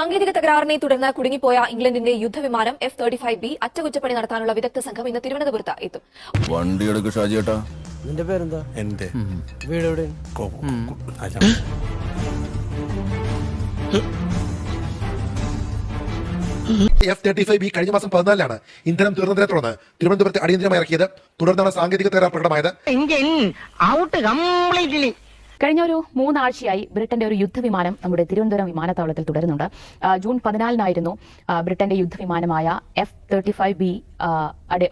സാങ്കേതിക തകരാറിനെ തുടർന്ന് കുടുങ്ങിപ്പോയ ഇംഗ്ലണ്ടിന്റെ യുദ്ധവിമാനം എഫ് തേർട്ടി ഫൈവ് ബി അറ്റകുറ്റപ്പണി നടത്താനുള്ള വിദഗ്ധ സംഘം ഇന്ന് തിരുവനന്തപുരത്ത് എത്തും. വണ്ടി എടുക്ക് ഷാജിയേട്ടാ നിന്റെ പേരെന്താ? എന്റെ വീട് എവിടെ? എഫ് തേർട്ടി ഫൈവ് ബി കഴിഞ്ഞ മാസം പതിനാലിലാണ് ഇന്ധനം തീർന്നതിനെ തുടർന്ന് തിരുവനന്തപുരത്ത് അടിയന്തരമായി ഇറക്കിയത്. തുടർന്നാണ് സാങ്കേതിക തകരാർ പ്രകടമായത്. എഞ്ചിൻ ഔട്ട് കംപ്ലീറ്റ്ലി കഴിഞ്ഞ ഒരു മൂന്നാഴ്ചയായി ബ്രിട്ടന്റെ ഒരു യുദ്ധവിമാനം നമ്മുടെ തിരുവനന്തപുരം വിമാനത്താവളത്തിൽ തുടരുന്നുണ്ട്. ജൂൺ പതിനാലിനായിരുന്നു ബ്രിട്ടന്റെ യുദ്ധവിമാനമായ എഫ് തേർട്ടി ഫൈവ് ബി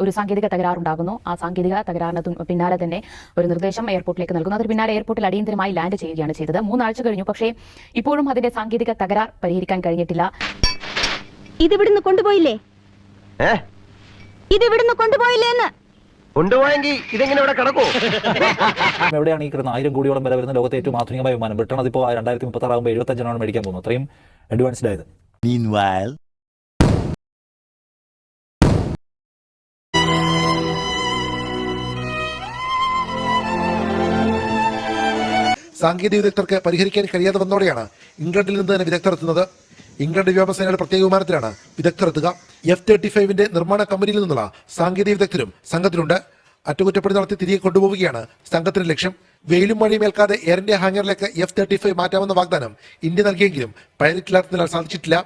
ഒരു സാങ്കേതിക തകരാറുണ്ടാകുന്നു. ആ സാങ്കേതിക തകരാറിന് പിന്നാലെ തന്നെ ഒരു നിർദ്ദേശം എയർപോർട്ടിലേക്ക് നൽകുന്നു. അതിന് പിന്നാലെ എയർപോർട്ടിൽ അടിയന്തരമായി ലാൻഡ് ചെയ്യുകയാണ് ചെയ്തത്. മൂന്നാഴ്ച കഴിഞ്ഞു. പക്ഷേ ഇപ്പോഴും അതിന്റെ സാങ്കേതിക തകരാർ പരിഹരിക്കാൻ കഴിഞ്ഞിട്ടില്ല. ഇതിവിടുന്ന് കൊണ്ടുപോയില്ലേ? ഇതിവിടുന്ന് കൊണ്ടുപോയില്ലേന്ന്? കൊണ്ടുപോയെങ്കിൽ ഇതെങ്ങനെ ഇവിടെ കിടക്കൂ? എവിടെയാണ് ഈ കിടന്ന ആയിരം കോടിയോളം വില വരുന്ന ലോകത്തെ ഏറ്റവും ആധുനികമായ വിമാനം? ബ്രിട്ടൺ അതിപ്പോൾ രണ്ടായിരത്തി മുപ്പത്തി ആറാകുമ്പോൾ എഴുപത്തഞ്ചെണ്ണമാണ് മേടിക്കാൻ പോകുന്നത്. അത്രയും അഡ്വാൻസ്ഡ് ആയത്. സാങ്കേതിക വിദഗ്ധർക്ക് പരിഹരിക്കാൻ കഴിയാതെ വന്നതോടെയാണ് ഇംഗ്ലണ്ടിൽ നിന്ന് തന്നെ വിദഗ്ധർ എത്തുന്നത്. ഇംഗ്ലണ്ട് വ്യോമസേനയുടെ പ്രത്യേക വിമാനത്തിലാണ് വിദഗ്ധർ എത്തുക എഫ് തേർട്ടി ഫൈവിന്റെ നിർമ്മാണ കമ്പനിയിൽ നിന്നുള്ള സാങ്കേതിക വിദഗ്ധരും സംഘത്തിലുണ്ട്. അറ്റകുറ്റപ്പണി നടത്തി തിരികെ കൊണ്ടുപോവുകയാണ് സംഘത്തിന്റെ ലക്ഷ്യം. വെയിലും മഴയും ഏൽക്കാതെ എയർ ഇന്ത്യ ഹാങ്ങറിലേക്ക് എഫ് തേർട്ടി ഫൈവ് മാറ്റാമെന്ന വാഗ്ദാനം ഇന്ത്യ നൽകിയെങ്കിലും പൈലറ്റ് ഇല്ലാത്തതിനാൽ സാധിച്ചിട്ടില്ല.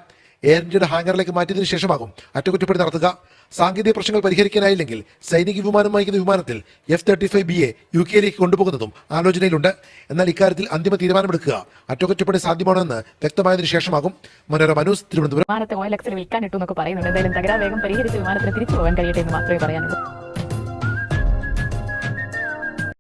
എയർ ഇന്ത്യയുടെ ഹാങ്ങറിലേക്ക് മാറ്റിയതിനു ശേഷമാകും അറ്റകുറ്റപ്പണി നടത്തുക. സാങ്കേതിക പ്രശ്നങ്ങൾ പരിഹരിക്കാനായില്ലെങ്കിൽ സൈനിക വിമാനം വഹിക്കുന്ന വിമാനത്തിൽ എഫ് തേർട്ടി ഫൈവ് ബി എ യു കെയിലേക്ക് കൊണ്ടുപോകുന്നതും ആലോചനയിലുണ്ട്. എന്നാൽ ഇക്കാര്യത്തിൽ അന്തിമ തീരുമാനമെടുക്കുക അറ്റകുറ്റപ്പണി സാധ്യമാണെന്ന് വ്യക്തമായതിനു ശേഷമാകും. മനോരമ ന്യൂസ് തിരുവനന്തപുരം. വിമാനത്തെ വിൽക്കാൻ എന്നൊക്കെ പറയുന്നുണ്ട്. എന്തായാലും വേഗം പരിഹരിച്ച് വിമാനത്തിന് തിരിച്ചു പോകാൻ കഴിയട്ടെ എന്ന് മാത്രമേ പറയാനുള്ളൂ.